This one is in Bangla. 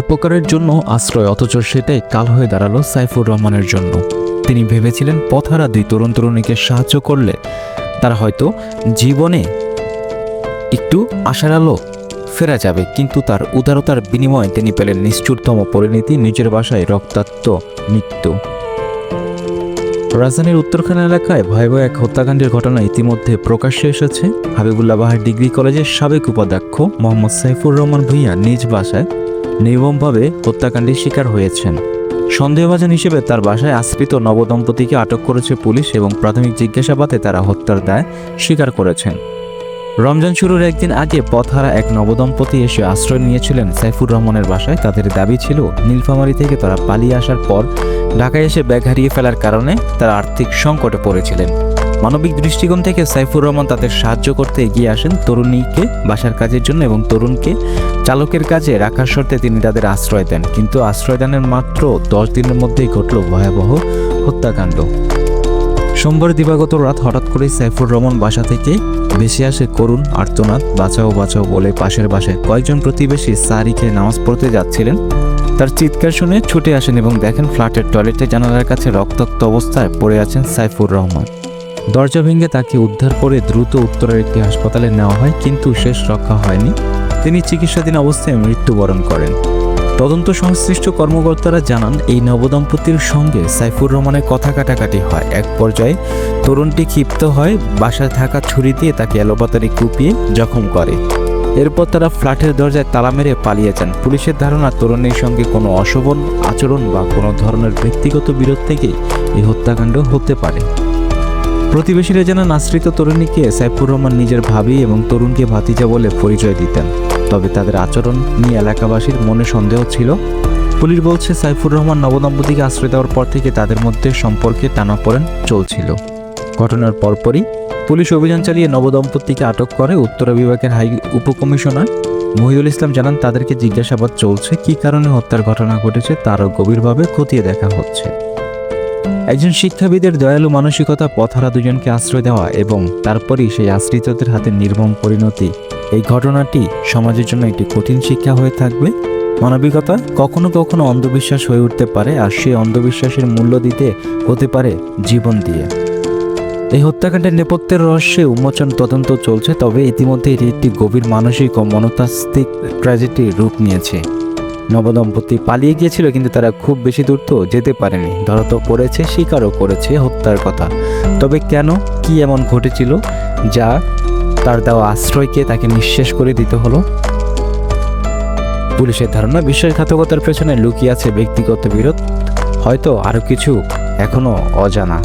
উপকারের জন্য আশ্রয়, অথচ সেটাই কাল হয়ে দাঁড়াল সাইফুর রহমানের জন্য। তিনি ভেবেছিলেন পথহারা দুই তরুণ তরুণীকে সাহায্য করলে তারা হয়তো জীবনে একটু আশার আলো ফেরা যাবে, কিন্তু তার উদারতার বিনিময়ে তিনি পেলেন নিষ্ঠুরতম পরিণতি, নিজের বাসায় রক্তাক্ত মৃত্যু। রাজধানীর উত্তরখানা এলাকায় ভয়াবহ এক হত্যাকাণ্ডের ঘটনা ইতিমধ্যে প্রকাশ্যে এসেছে। হাবিবুল্লাহ বাহার ডিগ্রি কলেজের সাবেক উপাধ্যক্ষ মোহাম্মদ সাইফুর রহমান ভূঁইয়া নিজ বাসায় নির্মমভাবে হত্যাকাণ্ডের শিকার হয়েছেন। সন্দেহভাজন হিসেবে তার বাসায় আশ্রিত নবদম্পতিকে আটক করেছে পুলিশ এবং প্রাথমিক জিজ্ঞাসাবাদে তারা হত্যার দায় স্বীকার করেছেন। রমজান শুরুর একদিন আগে পথহারা এক নবদম্পতি এসে আশ্রয় নিয়েছিলেন সাইফুর রহমানের বাসায়। তাদের দাবি ছিল, নীলফামারী থেকে তারা পালিয়ে আসার পর ঢাকায় এসে ব্যাগ হারিয়ে ফেলার কারণে তারা আর্থিক সংকটে পড়েছিলেন। মানবিক দৃষ্টিকোণ থেকে সাইফুর রহমান তাদের সাহায্য করতে এগিয়ে আসেন তরুণীকে বাসার কাজের জন্য এবং তরুণকে চালকের কাজে রাখার শর্তে তিনি তাদের আশ্রয় দেন। কিন্তু আশ্রয় দানের মাত্র দশ দিনের মধ্যেই ঘটল ভয়াবহ হত্যাকাণ্ড। সোমবার দিবাগত রাত হঠাৎ করেই সাইফুর রহমান বাসা থেকে ভেসে আসে করুণ, আর্তনাদ, বাঁচাও বাঁচাও বলে পাশের বাসায় কয়েকজন প্রতিবেশী সারি নামাজ পড়তে যাচ্ছিলেন। তার চিৎকার শুনে ছুটে আসেন এবং দেখেন ফ্ল্যাটের টয়লেটে জানালার কাছে রক্তাক্ত অবস্থায় পড়ে আছেন সাইফুর রহমান। দরজা ভেঙে তাকে উদ্ধার করে দ্রুত উত্তরের একটি হাসপাতালে নেওয়া হয়, কিন্তু শেষ রক্ষা হয়নি। তিনি চিকিৎসাধীন অবস্থায় মৃত্যুবরণ করেন। তদন্ত সংশ্লিষ্ট কর্মকর্তারা জানান, এই নবদম্পতির সঙ্গে সাইফুর রহমানের কথা কাটাকাটি হয়। এক পর্যায়ে তরুণটি ক্ষিপ্ত হয়, বাসায় থাকা ছুরি দিয়ে তাকে এলোপাতারি কুপিয়ে জখম করে। এরপর তারা ফ্ল্যাটের দরজায় তালা মেরে পালিয়ে যান। পুলিশের ধারণা, তরুণীর সঙ্গে কোনো অশোভন আচরণ বা কোনো ধরনের ব্যক্তিগত বিরোধ থেকে এই হত্যাকাণ্ড হতে পারে। প্রতিবেশীরা জানান আশ্রিত তরুণীকে সাইফুর রহমান নিজের ভাবি এবং তরুণকে ভাতিজা বলে পরিচয় দিতেন। তবে তাদের আচরণ নিয়ে এলাকাবাসীর মনে সন্দেহ ছিল। পুলিশ বলছে, সাইফুর রহমান নবদম্পতিকে আশ্রয় দেওয়ার পর থেকে তাদের মধ্যে সম্পর্কে টানাপোড়েন চলছিল। ঘটনার পরপরই পুলিশ অভিযান চালিয়ে নবদম্পতিকে আটক করে উত্তরা বিভাগের হাই উপকমিশনার মহিদুল ইসলাম জানান, তাদেরকে জিজ্ঞাসাবাদ চলছে, কি কারণে হত্যার ঘটনা ঘটেছে, তারও গভীরভাবে খতিয়ে দেখা হচ্ছে। একজন শিক্ষাবিদের দয়ালু মানসিকতা পথহারা দুজনকে আশ্রয় দেওয়া এবং তারপরই সেই আশ্রিতদের হাতে নির্মম পরিণতি। এই ঘটনাটি সমাজের জন্য একটি কঠিন শিক্ষা হয়ে থাকবে। মানবিকতা কখনো কখনো অন্ধবিশ্বাস হয়ে উঠতে পারে আর সেই অন্ধবিশ্বাসের মূল্য দিতে হতে পারে জীবন দিয়ে। এই হত্যাকাণ্ডের নেপথ্যের রহস্যে উন্মোচন তদন্ত চলছে, তবে ইতিমধ্যে এটি একটি গভীর মানসিক ও মনস্তাত্ত্বিক ট্র্যাজেডির রূপ নিয়েছে। নবদম্পতি পালিয়ে গিয়েছিল, কিন্তু তারা খুব বেশি দূর তো যেতে পারেনি। ধরা তো পড়েছে স্বীকারও করেছে হত্যার কথা। তবে কেন কি এমন ঘটেছিল যা তার দেওয়া আশ্রয়কে তাকে নিঃশেষ করে দিতে হলো? পুলিশের ধারণা, বিশ্বাসঘাতকতার পেছনে লুকিয়ে আছে ব্যক্তিগত বিরোধ। হয়তো আরও কিছু এখনও অজানা।